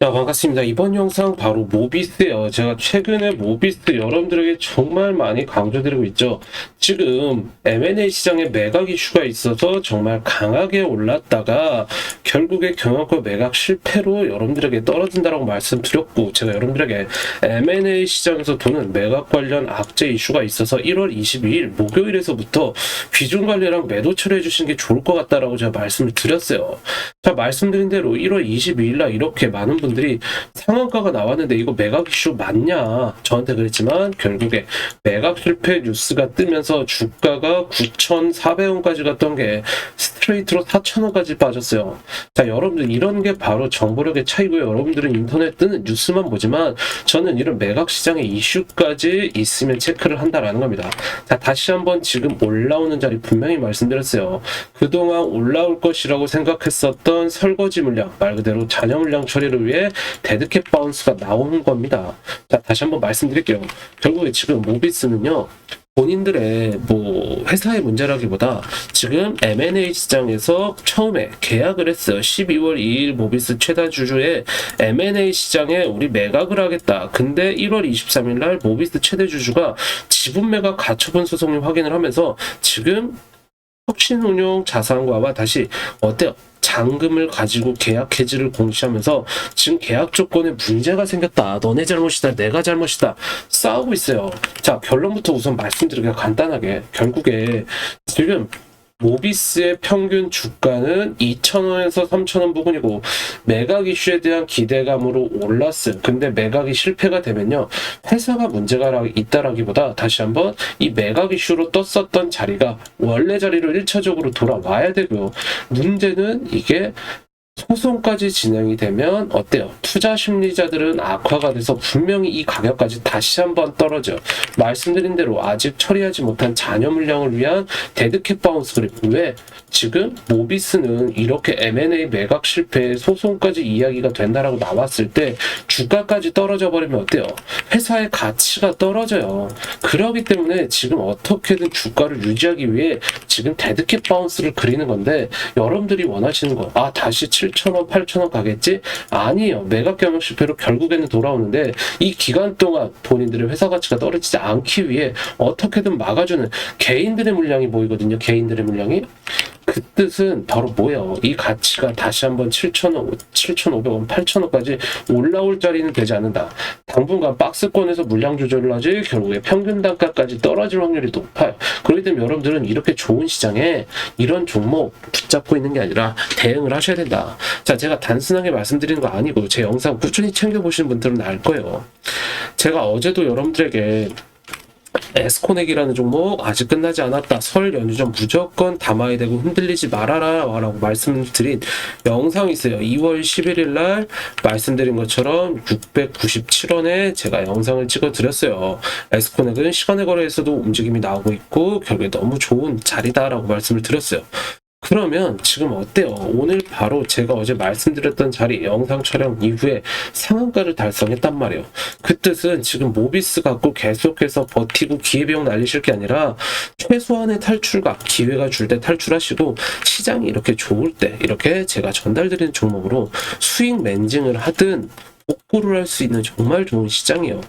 자, 반갑습니다. 이번 영상 바로 모비스예요. 제가 최근에 모비스 여러분들에게 정말 많이 강조드리고 있죠. 지금 M&A 시장에 매각 이슈가 있어서 정말 강하게 올랐다가 결국에 경영권 매각 실패로 여러분들에게 떨어진다라고 말씀드렸고 제가 여러분들에게 M&A 시장에서 도는 매각 관련 악재 이슈가 있어서 1월 22일 목요일에서부터 비중 관리랑 매도 처리해 주시는 게 좋을 것 같다라고 제가 말씀을 드렸어요. 자, 말씀드린 대로 1월 22일 날 이렇게 많은 분들이 상한가가 나왔는데 이거 매각 이슈 맞냐? 저한테 그랬지만 결국에 매각 실패 뉴스가 뜨면서 주가가 9,400원까지 갔던 게 스트레이트로 4,000원까지 빠졌어요. 자, 여러분들 이런 게 바로 정보력의 차이고요. 여러분들은 인터넷 뜨는 뉴스만 보지만 저는 이런 매각 시장의 이슈까지 있으면 체크를 한다라는 겁니다. 자, 다시 한번 지금 올라오는 자리 분명히 말씀드렸어요. 그동안 올라올 것이라고 생각했었던 설거지 물량, 말 그대로 잔여 물량 처리를 위해 데드캣 바운스가 나오는 겁니다. 자, 다시 한번 말씀드릴게요. 결국에 지금 모비스는요, 본인들의 뭐 회사의 문제라기보다 지금 M&A 시장에서 처음에 계약을 했어요. 12월 2일 모비스 최다 주주의 M&A 시장에 우리 매각을 하겠다. 근데 1월 23일 날 모비스 최대 주주가 지분 매각 가처분 소송을 확인을 하면서 지금 혁신운용 자산과와 다시 어때요? 잔금을 가지고 계약 해지를 공시하면서 지금 계약 조건에 문제가 생겼다. 너네 잘못이다. 내가 잘못이다. 싸우고 있어요. 자, 결론부터 우선 말씀드리기가 간단하게 결국에 지금 모비스의 평균 주가는 2,000원에서 3,000원 부근이고 매각 이슈에 대한 기대감으로 올랐어요. 근데 매각이 실패가 되면요. 회사가 문제가 라- 있다라기보다 다시 한번 이 매각 이슈로 떴었던 자리가 원래 자리로 1차적으로 돌아와야 되고요. 문제는 이게 소송까지 진행이 되면 어때요? 투자 심리자들은 악화가 돼서 분명히 이 가격까지 다시 한번 떨어져. 말씀드린 대로 아직 처리하지 못한 잔여 물량을 위한 데드캣 바운스 그리고 왜 지금 모비스는 이렇게 M&A 매각 실패 소송까지 이야기가 된다라고 나왔을 때 주가까지 떨어져 버리면 어때요? 회사의 가치가 떨어져요. 그러기 때문에 지금 어떻게든 주가를 유지하기 위해 지금 데드캣 바운스를 그리는 건데 여러분들이 원하시는 거, 아, 다시 7,000원, 8,000원 가겠지? 아니에요. 매각 경영 실패로 결국에는 돌아오는데 이 기간 동안 본인들의 회사 가치가 떨어지지 않기 위해 어떻게든 막아주는 개인들의 물량이 보이거든요. 개인들의 물량이. 그 뜻은 바로 뭐예요? 이 가치가 다시 한번 7,000원, 7,500원, 8,000원까지 올라올 자리는 되지 않는다. 당분간 박스권에서 물량 조절을 하지 결국에 평균 단가까지 떨어질 확률이 높아요. 그렇기 때문에 여러분들은 이렇게 좋은 시장에 이런 종목 붙잡고 있는 게 아니라 대응을 하셔야 된다. 자, 제가 단순하게 말씀드리는 거 아니고 제 영상 꾸준히 챙겨보시는 분들은 알 거예요. 제가 어제도 여러분들에게 에스코넥이라는 종목 아직 끝나지 않았다. 설 연휴 전 무조건 담아야 되고 흔들리지 말아라 라고 말씀드린 영상이 있어요. 2월 11일 날 말씀드린 것처럼 697원에 제가 영상을 찍어 드렸어요. 에스코넥은 시간의 거래에서도 움직임이 나오고 있고 결국에 너무 좋은 자리다라고 말씀을 드렸어요. 그러면 지금 어때요? 오늘 바로 제가 어제 말씀드렸던 자리 영상 촬영 이후에 상한가를 달성했단 말이에요. 그 뜻은 지금 모비스 갖고 계속해서 버티고 기회비용 날리실 게 아니라 최소한의 탈출각, 기회가 줄 때 탈출하시고 시장이 이렇게 좋을 때 이렇게 제가 전달드리는 종목으로 수익 멘징을 하든 복구를 할 수 있는 정말 좋은 시장이에요.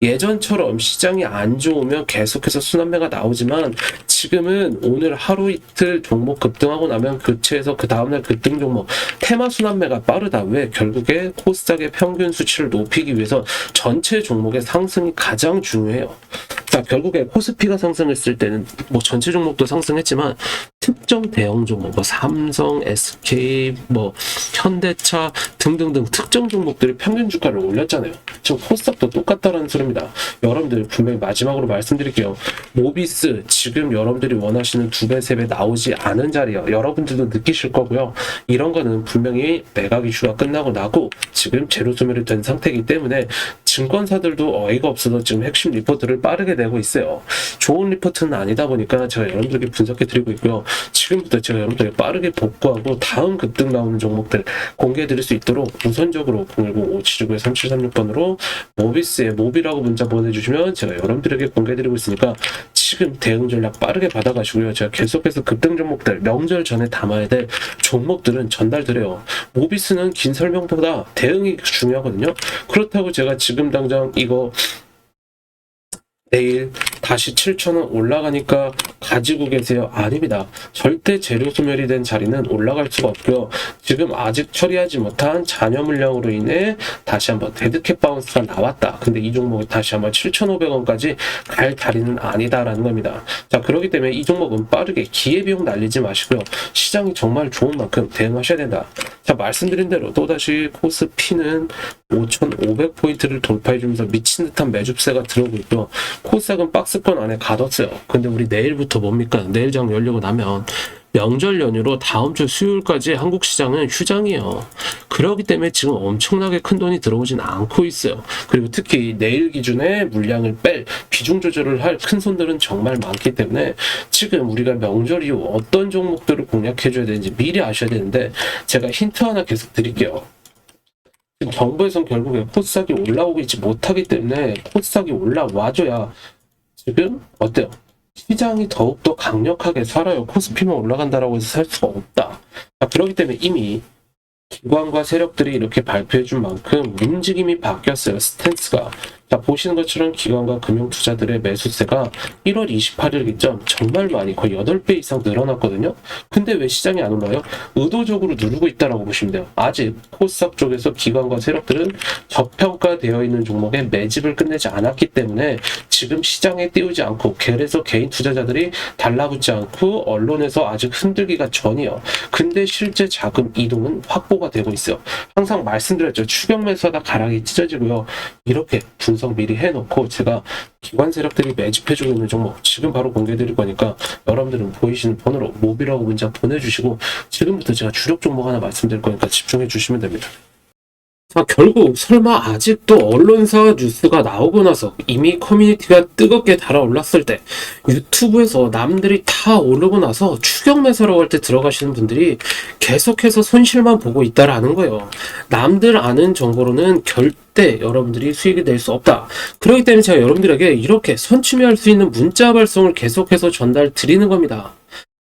예전처럼 시장이 안 좋으면 계속해서 순환매가 나오지만 지금은 오늘 하루 이틀 종목 급등하고 나면 교체해서 그 다음날 급등 종목 테마 순환매가 빠르다. 왜? 결국에 코스닥의 평균 수치를 높이기 위해서 전체 종목의 상승이 가장 중요해요. 자, 결국에 코스피가 상승했을 때는 뭐 전체 종목도 상승했지만 특정 대형 종목, 뭐 삼성, SK, 뭐 현대차 등등등 특정 종목들이 평균 주가를 올렸잖아요. 지금 코스닥도 똑같다라는 소리입니다. 여러분들 분명히 마지막으로 말씀드릴게요. 모비스 지금 여러분들이 원하시는 두 배, 세 배 나오지 않은 자리요. 여러분들도 느끼실 거고요. 이런 거는 분명히 매각 이슈가 끝나고 나고 지금 제로 소멸이 된 상태이기 때문에 증권사들도 어이가 없어서 지금 핵심 리포트를 빠르게 내고 있어요. 좋은 리포트는 아니다 보니까 제가 여러분들께 분석해 드리고 있고요. 지금부터 제가 여러분들에게 빠르게 복구하고 다음 급등 나오는 종목들 공개해 드릴 수 있도록 우선적으로 010-5736-3736번으로 모비스의 모비라고 문자 보내주시면 제가 여러분들에게 공개해 드리고 있으니까 지금 대응 전략 빠르게 받아가시고요. 제가 계속해서 급등 종목들 명절 전에 담아야 될 종목들은 전달드려요. 모비스는 긴 설명보다 대응이 중요하거든요. 그렇다고 제가 지금 당장 이거 내일 다시 7,000원 올라가니까 가지고 계세요? 아닙니다. 절대 재료 소멸이 된 자리는 올라갈 수가 없고요. 지금 아직 처리하지 못한 잔여 물량으로 인해 다시 한번 데드캣 바운스가 나왔다. 근데 이 종목이 다시 한번 7,500원까지 갈 자리는 아니다라는 겁니다. 자, 그렇기 때문에 이 종목은 빠르게 기회비용 날리지 마시고요. 시장이 정말 좋은 만큼 대응하셔야 된다. 자, 말씀드린 대로 또다시 코스피는 5,500포인트를 돌파해주면서 미친 듯한 매집세가 들어오고 있고요. 코스닥은 박스권 안에 가뒀어요. 근데 우리 내일부터 뭡니까? 내일 장 열리고 나면 명절 연휴로 다음 주 수요일까지 한국 시장은 휴장이에요. 그렇기 때문에 지금 엄청나게 큰 돈이 들어오진 않고 있어요. 그리고 특히 내일 기준에 물량을 뺄 비중 조절을 할 큰 손들은 정말 많기 때문에 지금 우리가 명절 이후 어떤 종목들을 공략해줘야 되는지 미리 아셔야 되는데 제가 힌트 하나 계속 드릴게요. 지금 정부에선 결국에 코스닥이 올라오고 있지 못하기 때문에 코스닥이 올라와줘야 지금 어때요? 시장이 더욱더 강력하게 살아요. 코스피만 올라간다라고 해서 살 수가 없다. 자, 그렇기 때문에 이미 기관과 세력들이 이렇게 발표해준 만큼 움직임이 바뀌었어요. 스탠스가. 자, 보시는 것처럼 기관과 금융 투자들의 매수세가 1월 28일 기점 정말 많이 거의 8배 이상 늘어났거든요. 근데 왜 시장이 안 올라요? 의도적으로 누르고 있다라고 보시면 돼요. 아직 코스닥 쪽에서 기관과 세력들은 저평가되어 있는 종목에 매집을 끝내지 않았기 때문에 지금 시장에 띄우지 않고 그래서 개인 투자자들이 달라붙지 않고 언론에서 아직 흔들기가 전이에요. 근데 실제 자금 이동은 확보가 되고 있어요. 항상 말씀드렸죠. 추경 매수하다 가락이 찢어지고요. 이렇게 분석 미리 해놓고 제가 기관 세력들이 매집해주고 있는 종목 지금 바로 공개해드릴 거니까 여러분들은 보이시는 번호로 모비라고 문자 보내주시고 지금부터 제가 주력 종목 하나 말씀드릴 거니까 집중해 주시면 됩니다. 자, 결국 설마 아직도 언론사 뉴스가 나오고 나서 이미 커뮤니티가 뜨겁게 달아올랐을 때 유튜브에서 남들이 다 오르고 나서 추격 매수라고 할 때 들어가시는 분들이 계속해서 손실만 보고 있다라는 거예요. 남들 아는 정보로는 절대 여러분들이 수익이 낼수 없다. 그렇기 때문에 제가 여러분들에게 이렇게 선취매할 수 있는 문자 발송을 계속해서 전달 드리는 겁니다.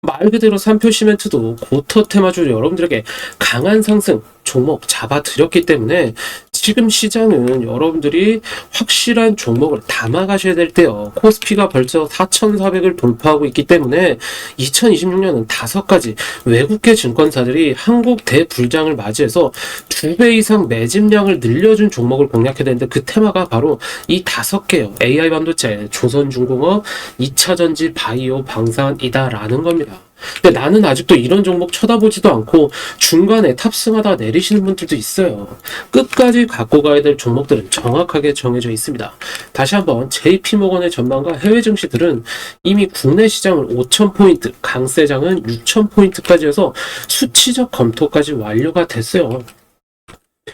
말 그대로 삼표 시멘트도 고터 테마주 여러분들에게 강한 상승 종목 잡아드렸기 때문에 지금 시장은 여러분들이 확실한 종목을 담아가셔야 될 때요. 코스피가 벌써 4,400을 돌파하고 있기 때문에 2026년은 다섯 가지 외국계 증권사들이 한국 대불장을 맞이해서 두 배 이상 매집량을 늘려준 종목을 공략해야 되는데 그 테마가 바로 이 다섯 개요. AI 반도체, 조선중공업, 2차전지, 바이오, 방산이다라는 겁니다. 근데 나는 아직도 이런 종목 쳐다보지도 않고 중간에 탑승하다 내리시는 분들도 있어요. 끝까지 갖고 가야 될 종목들은 정확하게 정해져 있습니다. 다시 한번 JP모건의 전망과 해외 증시들은 이미 국내 시장을 5,000포인트, 강세장은 6,000포인트까지 해서 수치적 검토까지 완료가 됐어요.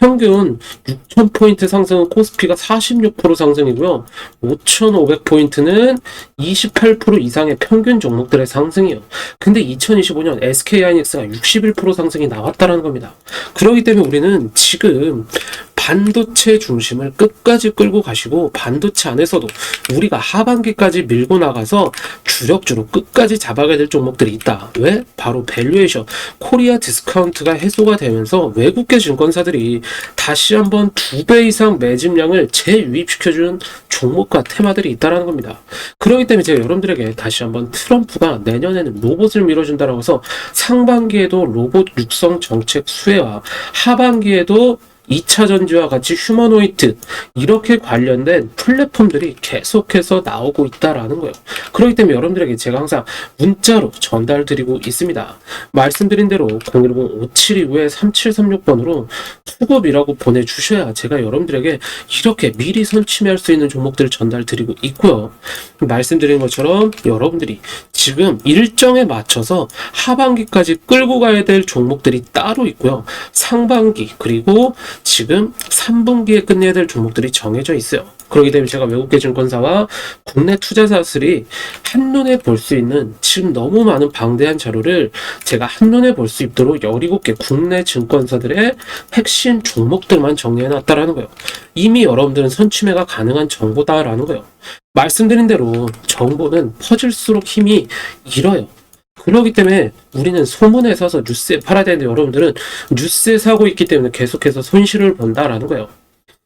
평균 6,000포인트 상승은 코스피가 46% 상승이고요. 5,500포인트는 28% 이상의 평균 종목들의 상승이에요. 근데 2025년 SK하이닉스가 61% 상승이 나왔다라는 겁니다. 그렇기 때문에 우리는 지금 반도체 중심을 끝까지 끌고 가시고 반도체 안에서도 우리가 하반기까지 밀고 나가서 주력주로 끝까지 잡아가야 될 종목들이 있다. 왜? 바로 밸류에이션 코리아 디스카운트가 해소가 되면서 외국계 증권사들이 다시 한번 두 배 이상 매집량을 재유입시켜준 종목과 테마들이 있다라는 겁니다. 그렇기 때문에 제가 여러분들에게 다시 한번 트럼프가 내년에는 로봇을 밀어준다라고 해서 상반기에도 로봇 육성 정책 수혜와 하반기에도 2차 전지와 같이 휴머노이트 이렇게 관련된 플랫폼들이 계속해서 나오고 있다라는 거예요. 그렇기 때문에 여러분들에게 제가 항상 문자로 전달드리고 있습니다. 말씀드린 대로 010-5729에 3736번으로 수급이라고 보내주셔야 제가 여러분들에게 이렇게 미리 선취할 수 있는 종목들을 전달드리고 있고요. 말씀드린 것처럼 여러분들이 지금 일정에 맞춰서 하반기까지 끌고 가야 될 종목들이 따로 있고요. 상반기 그리고 지금 3분기에 끝내야 될 종목들이 정해져 있어요. 그렇기 때문에 제가 외국계 증권사와 국내 투자자들이 한눈에 볼 수 있는 지금 너무 많은 방대한 자료를 제가 한눈에 볼 수 있도록 17개 국내 증권사들의 핵심 종목들만 정리해놨다라는 거예요. 이미 여러분들은 선취매가 가능한 정보다라는 거예요. 말씀드린 대로 정보는 퍼질수록 힘이 잃어요. 그렇기 때문에 우리는 소문에 사서 뉴스에 팔아야 되는데 여러분들은 뉴스에 사고 있기 때문에 계속해서 손실을 본다라는 거예요.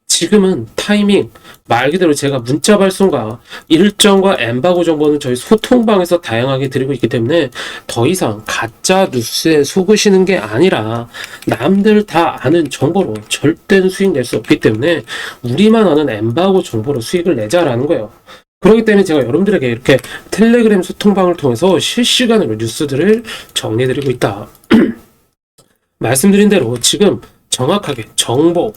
지금은 타이밍 말 그대로 제가 문자 발송과 일정과 엠바고 정보는 저희 소통방에서 다양하게 드리고 있기 때문에 더 이상 가짜 뉴스에 속으시는 게 아니라 남들 다 아는 정보로 절대 수익 낼 수 없기 때문에 우리만 아는 엠바고 정보로 수익을 내자라는 거예요. 그렇기 때문에 제가 여러분들에게 이렇게 텔레그램 소통방을 통해서 실시간으로 뉴스들을 정리해드리고 있다. 말씀드린 대로 지금 정확하게 정보,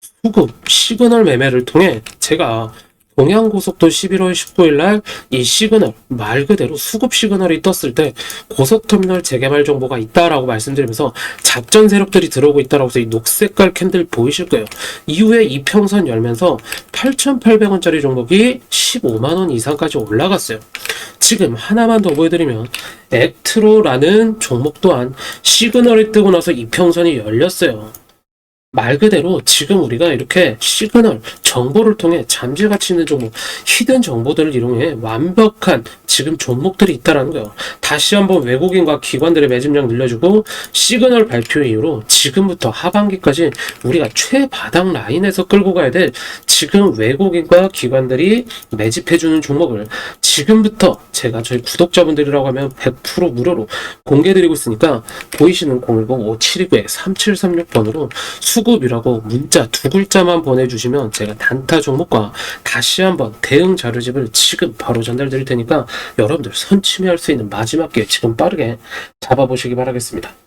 수급, 시그널 매매를 통해 제가 동양고속도 11월 19일 날 이 시그널 말 그대로 수급 시그널이 떴을 때 고속터미널 재개발 정보가 있다라고 말씀드리면서 작전 세력들이 들어오고 있다라고 해서 이 녹색깔 캔들 보이실 거예요. 이후에 이평선 열면서 8,800원짜리 종목이 15만 원 이상까지 올라갔어요. 지금 하나만 더 보여드리면 액트로라는 종목 또한 시그널이 뜨고 나서 이평선이 열렸어요. 말 그대로 지금 우리가 이렇게 시그널 정보를 통해 잠재 가치 있는 종목 히든 정보들을 이용해 완벽한 지금 종목들이 있다라는 거예요. 다시 한번 외국인과 기관들의 매집량 늘려주고 시그널 발표 이후로 지금부터 하반기까지 우리가 최바닥 라인에서 끌고 가야 될 지금 외국인과 기관들이 매집해주는 종목을 지금부터 제가 저희 구독자분들이라고 하면 100% 무료로 공개드리고 있으니까 보이시는 010-5729-3736번으로 수급이라고 문자 두 글자만 보내주시면 제가 단타 종목과 다시 한번 대응 자료집을 지금 바로 전달드릴 테니까 여러분들 선취매할 수 있는 마지막 기회 지금 빠르게 잡아보시기 바라겠습니다.